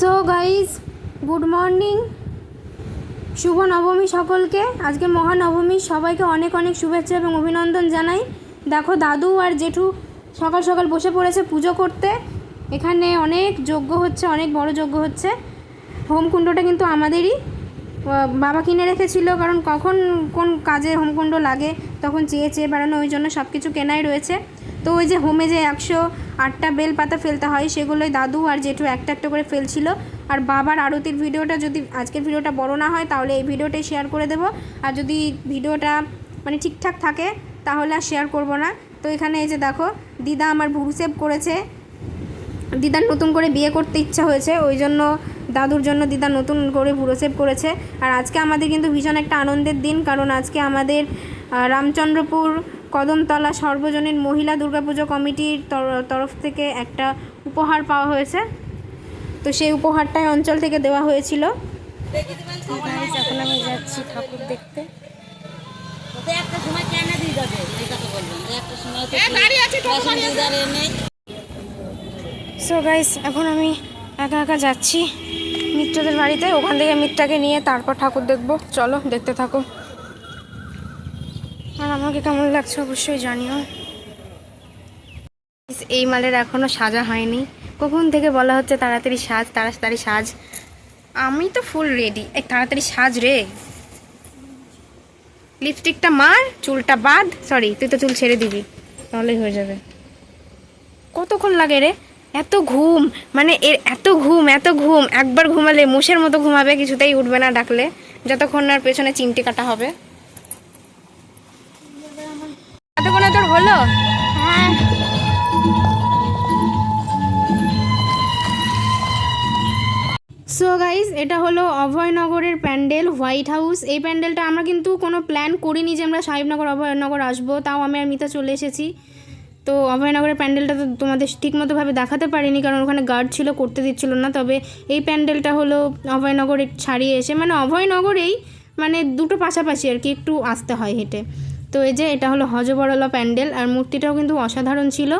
So guys good morning শুভ নবমী সকলকে। আজকে মহানবমী, সবাইকে অনেক অনেক শুভেচ্ছা এবং অভিনন্দন জানাই। দেখো, দাদু আর জেঠু সকাল সকাল বসে পড়েছে পুজো করতে। এখানে অনেক যজ্ঞ হচ্ছে, অনেক বড় যজ্ঞ হচ্ছে। হোমকুণ্ডটা কিন্তু আমাদেরই। বাবা কিনে রেখেছিল, কারণ কখন কোন কাজে হোমকুণ্ড লাগে, তখন চেয়ে চেয়ে বেড়ানো, ওই জন্য সব কিছু কেনাই রয়েছে। তো ওই যে হোমে যে একশো আটটা বেল পাতা ফেলতে হয়, সেগুলোই দাদু আর জেঠু একটা একটা করে ফেলছিল। আর বাবার আরতির ভিডিওটা যদি আজকের ভিডিওটা বড় না হয়, তাহলে এই ভিডিওটাই শেয়ার করে দেবো। আর যদি ভিডিওটা মানে ঠিকঠাক থাকে, তাহলে আর শেয়ার করব না। তো এখানে এই যে দেখো, দিদা আমার ভুরু সেভ করেছে। দিদার নতুন করে বিয়ে করতে ইচ্ছা হয়েছে, ওই জন্য দাদুর জন্য দিদা নতুন করে ভুরো সেভ করেছে। আর আজকে আমাদের কিন্তু ভীষণ একটা আনন্দের দিন, কারণ আজকে আমাদের রামচন্দ্রপুর কদমতলা সর্বজনীন মহিলা দুর্গাপুজো কমিটির তর- তরফ থেকে একটা উপহার পাওয়া হয়েছে। তো সেই উপহারটাই অঞ্চল থেকে দেওয়া হয়েছিল। এখন আমি যাচ্ছি ঠাকুর দেখতে। ওতে একটা সময় কেন দিয়ে যাবে? এই কথা বলবেন। যে একটা সময় তো প্যাসেঞ্জার নেই সো গাইস এখন আমি একা একা যাচ্ছি। মিত্রদের বাড়িতে। ওখান থেকে মিত্রাকে নিয়ে তারপর ঠাকুর দেখব। চলো দেখতে থাকো। আর আমাকে কেমন লাগছে অবশ্যই জানিও। এই মালের এখনও সাজা হয়নি। কখন থেকে বলা হচ্ছে তাড়াতাড়ি সাজ তাড়াতাড়ি সাজ? আমি তো ফুল রেডি এই তাড়াতাড়ি সাজ রে। লিপস্টিকটা মার, চুলটা বাদ সরি তুই তো চুল ছেড়ে দিবি, তাহলেই হয়ে যাবে। কতক্ষণ লাগে রে? এত ঘুম মানে এর এত ঘুম এত ঘুম। একবার ঘুমালে মুষের মতো ঘুমাবে, কিছুতেই উঠবে না ডাকলে। যতক্ষণ না পেছনে চিমটি কাটা হবে। এতক্ষণে তোর হলো? হ্যাঁ। সো গাইস এটা হলো অভয়নগরের প্যান্ডেল হোয়াইট হাউস এই প্যান্ডেলটা আমরা কিন্তু কোনো প্ল্যান করিনি যে আমরা সাহেবনগর অভয়নগর আসব। তাও আমি আর মিতা চলে এসেছি। তো অভয়নগরের প্যান্ডেলটা তো তোমাদের ঠিকমতোভাবে দেখাতে পারিনি কারণ ওখানে গার্ড ছিল করতে দিচ্ছিল না। তবে এই প্যান্ডেলটা হলো অভয়নগরে ছাড়িয়ে এসে মানে অভয়নগরেই মানে দুটো পাশাপাশি আর কি একটু আসতে হয় হেঁটে। তো এই যে এটা হলো হজবরলা প্যান্ডেল, আর মূর্তিটাও কিন্তু অসাধারণ ছিল।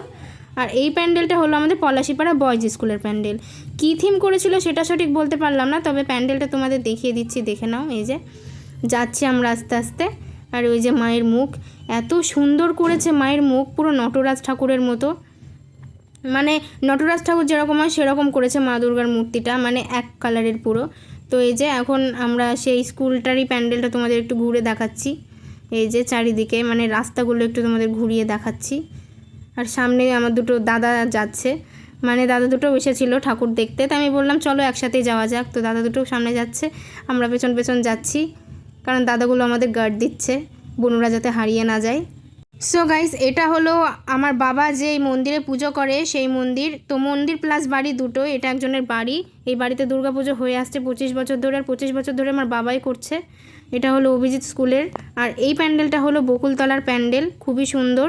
আর এই প্যান্ডেলটা হলো আমাদের পলাশিপাড়া বয়েজ স্কুলের প্যান্ডেল। কী থিম করেছিল সেটা সঠিক বলতে পারলাম না, তবে প্যান্ডেলটা তোমাদের দেখিয়ে দিচ্ছি, দেখে নাও, এই যে। যাচ্ছি আমরা আস্তে আস্তে, আর ওই যে মায়ের মুখ। এত সুন্দর করেছে মায়ের মুখ, পুরো নটরাজ ঠাকুরের মতো। মানে নটরাজ ঠাকুর যেরকম হয় সেরকম করেছে মা দুর্গার মূর্তিটা মানে এক কালারের পুরো। তো এই যে এখন আমরা সেই স্কুলটারই প্যান্ডেলটা তোমাদের একটু ঘুরে দেখাচ্ছি। এই যে চারিদিকে মানে রাস্তাগুলো একটু তোমাদের ঘুরিয়ে দেখাচ্ছি। আর সামনে আমার দুটো দাদা যাচ্ছে। মানে দাদা দুটো বসেছিল ঠাকুর দেখতে। তাই আমি বললাম, চলো একসাথেই যাওয়া যাক। তো দাদা দুটো সামনে যাচ্ছে। আমরা পেছন পেছন যাচ্ছি। কারণ দাদাগুলো আমাদের গার্ড দিচ্ছে, বনুরা যাতে হারিয়ে না যায়। সো গাইস এটা হলো আমার বাবা যে এই মন্দিরে পুজো করে, সেই মন্দির। তো মন্দির প্লাস বাড়ি দুটো, এটা একজনের বাড়ি। এই বাড়িতে দুর্গাপুজো হয়ে আসছে পঁচিশ বছর ধরে, আর পঁচিশ বছর ধরে আমার বাবাই করছে। এটা হলো অভিজিৎ স্কুলের। আর এই প্যান্ডেলটা হলো বকুলতলার প্যান্ডেল, খুবই সুন্দর।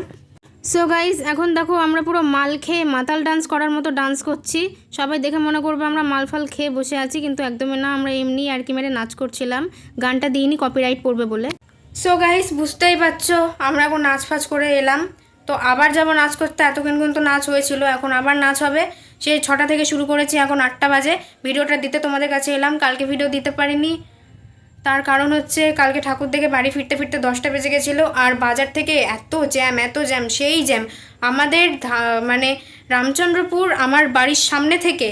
সো গাইস এখন দেখো আমরা পুরো মাল খেয়ে মাতাল ডান্স করার মতো ডান্স করছি। সবাই দেখে মনে করবে আমরা মালফাল খেয়ে বসে আছি, কিন্তু একদমই না, আমরা এমনি আর কি মেরে নাচ করছিলাম। গানটা দিইনি কপিরাইট পড়বে বলে। সো গাইস বুঝতেই পারছ, আমরা এখন নাচ ফাচ করে এলাম। তো আবার যাব নাচ করতে, এতক্ষণ কিন্তু নাচ হয়েছিল, এখন আবার নাচ হবে। সেই ছটা থেকে শুরু করেছি, এখন আটটা বাজে। ভিডিওটা দিতে তোমাদের কাছে এলাম, কালকে ভিডিও দিতে পারিনি। তার কারণ হচ্ছে কালকে ঠাকুর থেকে বাড়ি ফিরতে ফিরতে দশটা বেজে গেছিল, আর বাজার থেকে এত জ্যাম এত জ্যাম, সেই জ্যাম। আমাদের মানে রামচন্দ্রপুর আমার বাড়ির সামনে থেকে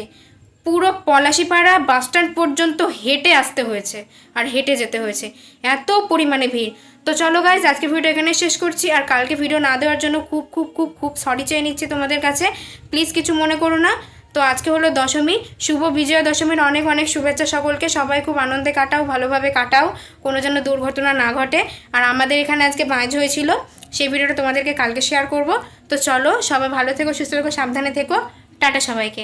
পুরো পলাশিপাড়া বাসস্ট্যান্ড পর্যন্ত হেঁটে আসতে হয়েছে, আর হেঁটে যেতে হয়েছে। এত পরিমাণে ভিড়। তো চলো গাইজ আজকে ভিডিও এখানে শেষ করছি, আর কালকে ভিডিও না দেওয়ার জন্য খুব খুব খুব খুব সরি চেয়ে নিচ্ছি তোমাদের কাছে। প্লিজ কিছু মনে করো না। তো আজকে হলো দশমী। শুভ বিজয়া দশমীর অনেক অনেক শুভেচ্ছা সকলকে। সবাই খুব আনন্দে কাটাও, ভালোভাবে কাটাও, কোনো যেন দুর্ঘটনা না ঘটে। আর আমাদের এখানে আজকে বাঁচ হয়েছিল, সেই ভিডিওটা তোমাদেরকে কালকে শেয়ার করব। তো চলো, সবাই ভালো থেকো, সুস্থ থেকো, সাবধানে থেকো। টাটা সবাইকে।